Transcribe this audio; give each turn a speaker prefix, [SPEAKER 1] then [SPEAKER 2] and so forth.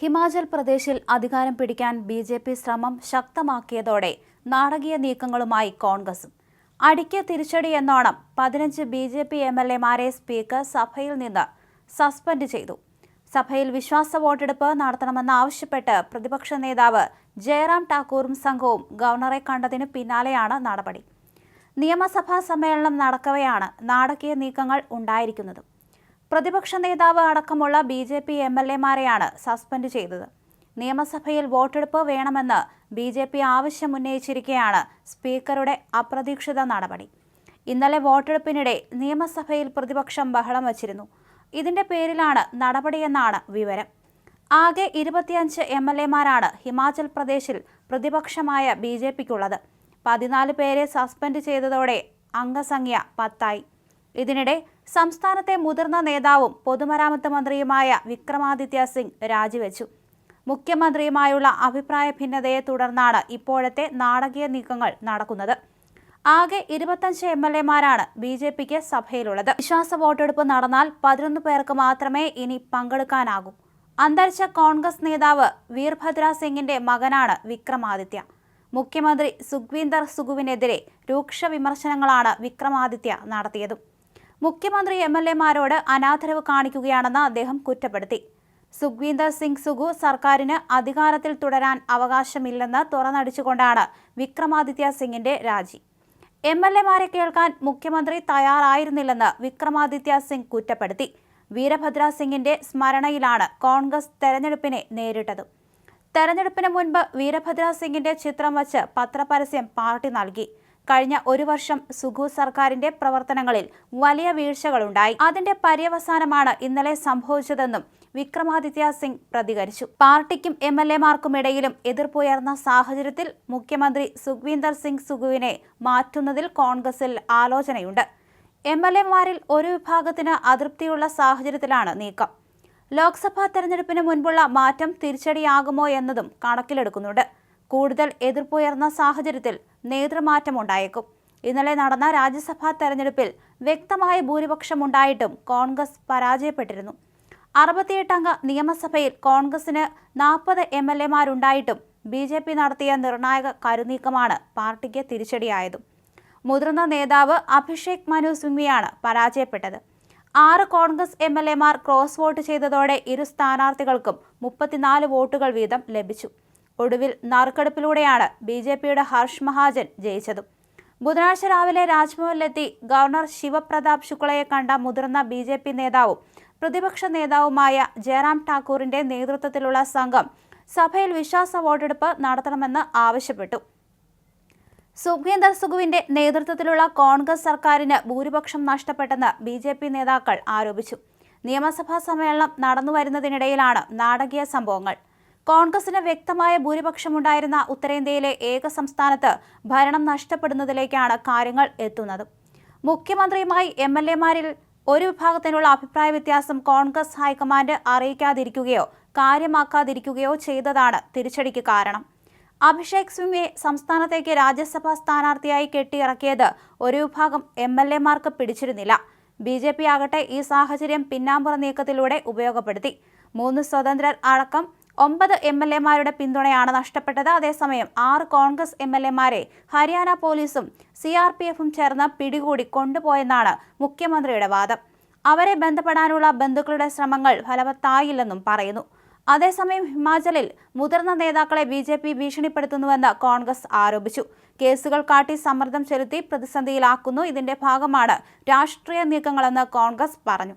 [SPEAKER 1] ഹിമാചൽ പ്രദേശിൽ അധികാരം പിടിക്കാൻ ബി ജെ പി ശ്രമം ശക്തമാക്കിയതോടെ നാടകീയ നീക്കങ്ങളുമായി കോൺഗ്രസും. അടിക്ക് തിരിച്ചടി എന്നോണം പതിനഞ്ച് B J P M L എമാരെ സ്പീക്കർ സഭയിൽ നിന്ന് സസ്പെൻഡ് ചെയ്തു. സഭയിൽ വിശ്വാസ വോട്ടെടുപ്പ് നടത്തണമെന്നാവശ്യപ്പെട്ട് പ്രതിപക്ഷ നേതാവ് ജയറാം ടാക്കൂറും സംഘവും ഗവർണറെ കണ്ടതിന് പിന്നാലെയാണ് നടപടി. നിയമസഭാ സമ്മേളനം നടക്കവെയാണ് നാടകീയ നീക്കങ്ങൾ ഉണ്ടായിരിക്കുന്നത്. പ്രതിപക്ഷ നേതാവ് അടക്കമുള്ള B J P M L എമാരെയാണ് suspend ചെയ്തത്. നിയമസഭയിൽ വോട്ടെടുപ്പ് വേണമെന്ന് ബി ജെ പി ആവശ്യമുന്നയിച്ചിരിക്കെയാണ് സ്പീക്കറുടെ അപ്രതീക്ഷിത നടപടി. ഇന്നലെ വോട്ടെടുപ്പിനിടെ നിയമസഭയിൽ പ്രതിപക്ഷം ബഹളം വച്ചിരുന്നു. ഇതിന്റെ പേരിലാണ് നടപടിയെന്നാണ് വിവരം. ആകെ ഇരുപത്തിയഞ്ച് എം എൽ എമാരാണ് ഹിമാചൽ പ്രദേശിൽ പ്രതിപക്ഷമായ ബി ജെ പിക്കുള്ളത്. പതിനാല് പേരെ സസ്പെൻഡ് ചെയ്തതോടെ അംഗസംഖ്യ പത്തായി. ഇതിനിടെ സംസ്ഥാനത്തെ മുതിർന്ന നേതാവും പൊതുമരാമത്ത് മന്ത്രിയുമായ വിക്രമാദിത്യ സിംഗ് രാജിവെച്ചു. മുഖ്യമന്ത്രിയുമായുള്ള അഭിപ്രായ ഭിന്നതയെ തുടർന്നാണ് ഇപ്പോഴത്തെ നാടകീയ നീക്കങ്ങൾ നടക്കുന്നത്. ആകെ ഇരുപത്തഞ്ച് എം എൽ എമാരാണ് ബി ജെ പിക്ക് സഭയിലുള്ളത്. വിശ്വാസ വോട്ടെടുപ്പ് നടന്നാൽ പതിനൊന്ന് പേർക്ക് മാത്രമേ ഇനി പങ്കെടുക്കാനാകൂ. അന്തരിച്ച കോൺഗ്രസ് നേതാവ് വീർഭദ്ര സിംഗിന്റെ മകനാണ് വിക്രമാദിത്യ. മുഖ്യമന്ത്രി സുഖ്വീന്ദർ സുഖുവിനെതിരെ രൂക്ഷ വിമർശനങ്ങളാണ് വിക്രമാദിത്യ നടത്തിയത്. മുഖ്യമന്ത്രി എം എൽ എമാരോട് അനാദരവ് കാണിക്കുകയാണെന്ന് അദ്ദേഹം കുറ്റപ്പെടുത്തി. സുഖ്വീന്ദർ സിംഗ് സുഗു സർക്കാരിന് അധികാരത്തിൽ തുടരാൻ അവകാശമില്ലെന്ന് തുറന്നടിച്ചുകൊണ്ടാണ് വിക്രമാദിത്യ സിംഗിന്റെ രാജി. എം എൽ എമാരെ കേൾക്കാൻ മുഖ്യമന്ത്രി തയ്യാറായിരുന്നില്ലെന്ന് വിക്രമാദിത്യ സിംഗ് കുറ്റപ്പെടുത്തി. വീരഭദ്ര സിംഗിന്റെ സ്മരണയിലാണ് കോൺഗ്രസ് തെരഞ്ഞെടുപ്പിനെ നേരിട്ടത്. തെരഞ്ഞെടുപ്പിന് മുൻപ് വീരഭദ്ര സിംഗിന്റെ ചിത്രം വച്ച് പത്രപരസ്യം പാർട്ടി നൽകി. കഴിഞ്ഞ ഒരു വർഷം സുഖു സർക്കാരിന്റെ പ്രവർത്തനങ്ങളിൽ വലിയ വീഴ്ചകളുണ്ടായി. അതിന്റെ പര്യവസാനമാണ് ഇന്നലെ സംഭവിച്ചതെന്നും വിക്രമാദിത്യ സിംഗ് പ്രതികരിച്ചു. പാർട്ടിക്കും എം എൽ എമാർക്കുമിടയിലും എതിർപ്പുയർന്ന സാഹചര്യത്തിൽ മുഖ്യമന്ത്രി സുഖ്വീന്ദർ സിംഗ് സുഗുവിനെ മാറ്റുന്നതിൽ കോൺഗ്രസിൽ ആലോചനയുണ്ട്. എം എൽ എമാരിൽ ഒരു വിഭാഗത്തിന് അതൃപ്തിയുള്ള സാഹചര്യത്തിലാണ് നീക്കം. ലോക്സഭാ തെരഞ്ഞെടുപ്പിന് മുൻപുള്ള മാറ്റം തിരിച്ചടിയാകുമോ എന്നതും കണക്കിലെടുക്കുന്നുണ്ട്. കൂടുതൽ എതിർപ്പുയർന്ന സാഹചര്യത്തിൽ നേതൃമാറ്റമുണ്ടായേക്കും. ഇന്നലെ നടന്ന രാജ്യസഭാ തെരഞ്ഞെടുപ്പിൽ വ്യക്തമായ ഭൂരിപക്ഷമുണ്ടായിട്ടും കോൺഗ്രസ് പരാജയപ്പെട്ടിരുന്നു. അറുപത്തിയെട്ടംഗ നിയമസഭയിൽ കോൺഗ്രസിന് നാൽപ്പത് എം എൽ എമാരുണ്ടായിട്ടും ബി ജെ പി നടത്തിയ നിർണായക കരുനീക്കമാണ് പാർട്ടിക്ക് തിരിച്ചടിയായതും. മുതിർന്ന നേതാവ് അഭിഷേക് മനു സിംഗ്വിയാണ് പരാജയപ്പെട്ടത്. ആറ് കോൺഗ്രസ് എം എൽ എമാർ ക്രോസ് വോട്ട് ചെയ്തതോടെ ഇരു സ്ഥാനാർത്ഥികൾക്കും മുപ്പത്തിനാല് വോട്ടുകൾ വീതം ലഭിച്ചു. ഒടുവിൽ നറുക്കെടുപ്പിലൂടെയാണ് ബി ജെ പിയുടെ ഹർഷ് മഹാജൻ ജയിച്ചതും. ബുധനാഴ്ച രാവിലെ രാജ്ഭവനിലെത്തി ഗവർണർ ശിവപ്രതാപ് ശുക്ലയെ കണ്ട മുതിർന്ന ബി ജെ പി നേതാവും പ്രതിപക്ഷ നേതാവുമായ ജയറാം ഠാക്കൂറിന്റെ നേതൃത്വത്തിലുള്ള സംഘം സഭയിൽ വിശ്വാസ വോട്ടെടുപ്പ് നടത്തണമെന്ന് ആവശ്യപ്പെട്ടു. സുഖ്വീന്ദർ സുഖുവിന്റെ നേതൃത്വത്തിലുള്ള കോൺഗ്രസ് സർക്കാരിന് ഭൂരിപക്ഷം നഷ്ടപ്പെട്ടെന്ന് ബി ജെ പി നേതാക്കൾ ആരോപിച്ചു. നിയമസഭാ സമ്മേളനം നടന്നുവരുന്നതിനിടയിലാണ് നാടകീയ സംഭവങ്ങൾ. കോൺഗ്രസിന് വ്യക്തമായ ഭൂരിപക്ഷമുണ്ടായിരുന്ന ഉത്തരേന്ത്യയിലെ ഏക സംസ്ഥാനത്ത് ഭരണം നഷ്ടപ്പെടുന്നതിലേക്കാണ് കാര്യങ്ങൾ എത്തുന്നത്. മുഖ്യമന്ത്രിയുമായി എം എൽ എമാരിൽ ഒരു വിഭാഗത്തിനുള്ള അഭിപ്രായ വ്യത്യാസം കോൺഗ്രസ് ഹൈക്കമാൻഡ് അറിയിക്കാതിരിക്കുകയോ കാര്യമാക്കാതിരിക്കുകയോ ചെയ്തതാണ് തിരിച്ചടിക്ക് കാരണം. അഭിഷേക് സിംഗെ സംസ്ഥാനത്തേക്ക് രാജ്യസഭാ സ്ഥാനാർത്ഥിയായി കെട്ടിയിറക്കിയത് ഒരു വിഭാഗം എം എൽ എമാർക്ക് പിടിച്ചിരുന്നില്ല. ബി ജെ പി ആകട്ടെ ഈ സാഹചര്യം പിന്നാമ്പുറ നീക്കത്തിലൂടെ ഉപയോഗപ്പെടുത്തി. മൂന്ന് സ്വതന്ത്രർ അടക്കം ഒമ്പത് എം എൽ എമാരുടെ പിന്തുണയാണ് നഷ്ടപ്പെട്ടത്. അതേസമയം ആറ് കോൺഗ്രസ് എം എൽ എമാരെ ഹരിയാന പോലീസും സി ആർ പി എഫും ചേർന്ന് പിടികൂടി കൊണ്ടുപോയെന്നാണ് മുഖ്യമന്ത്രിയുടെ വാദം. അവരെ ബന്ധപ്പെടാനുള്ള ബന്ധുക്കളുടെ ശ്രമങ്ങൾ ഫലവത്തായില്ലെന്നും പറയുന്നു. അതേസമയം ഹിമാചലിൽ മുതിർന്ന നേതാക്കളെ ബി ജെ പി ഭീഷണിപ്പെടുത്തുന്നുവെന്ന് കോൺഗ്രസ് ആരോപിച്ചു. കേസുകൾ കാട്ടി സമ്മർദ്ദം ചെലുത്തി പ്രതിസന്ധിയിലാക്കുന്നു. ഇതിന്റെ ഭാഗമാണ് രാഷ്ട്രീയ നീക്കങ്ങളെന്ന് കോൺഗ്രസ് പറഞ്ഞു.